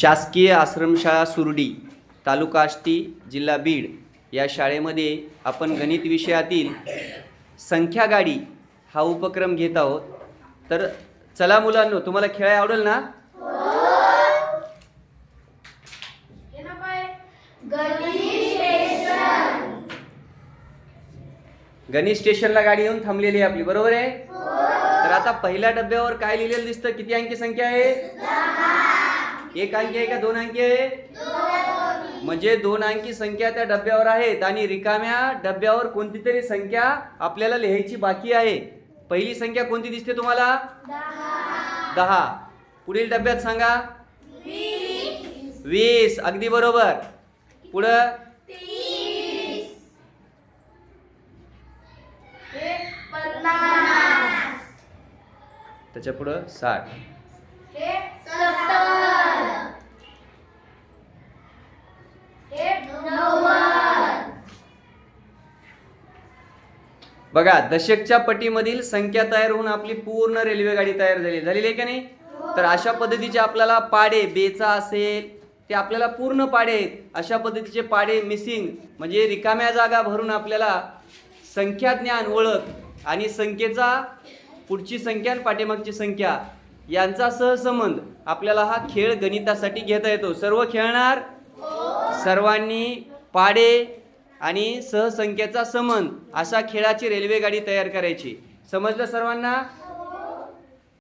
शासकीय आश्रमशाळा सुरडी तालुका आष्टी जिल्हा बीड या शाळेमध्ये आपण गणित विषयातील संख्या गाडी हा उपक्रम घेत आहोत. तर चला मुलांनो तुम्हाला खेळायला आवडेल ना? गणित स्टेशनला गाडी येऊन थांबलेली आहे आपली बरोबर आहे? तर आता पहिल्या डब्यावर काय लिहिलेलं दिसतं? किती अंकी संख्या आहे? एक अंकी आहे का? दोन अंकी आहे? म्हणजे दोन अंकी संख्या त्या डब्यावर आहेत आणि रिकाम्या डब्यावर कोणती तरी संख्या आपल्याला लिहायची बाकी आहे. पहिली संख्या कोणती दिसते तुम्हाला? दहा. पुढील डब्यात सांगा. वीस. अगदी बरोबर. पुढं? त्याच्या पुढं साठ. बघा दशकच्या पटीमधील संख्या तयार होऊन आपली पूर्ण रेल्वे गाडी तयार झाली. झालेली आहे का नाही? तर अशा पद्धतीचे आपल्याला पाडे बेचा असेल ते आपल्याला पूर्ण पाडे आहेत. अशा पद्धतीचे पाडे मिसिंग म्हणजे रिकाम्या जागा भरून आपल्याला संख्या ज्ञान ओळख आणि संख्येचा पुढची संख्या आणि पाठीमागची संख्या यांचा सहसंबंध आपल्याला हा खेळ गणितासाठी घेता येतो. सर्व खेळणार? सर्वांनी पाडे आणि सहसंख्येचा समन अशा खेळाची रेल्वेगाडी तयार करायची. समजलं सर्वांना?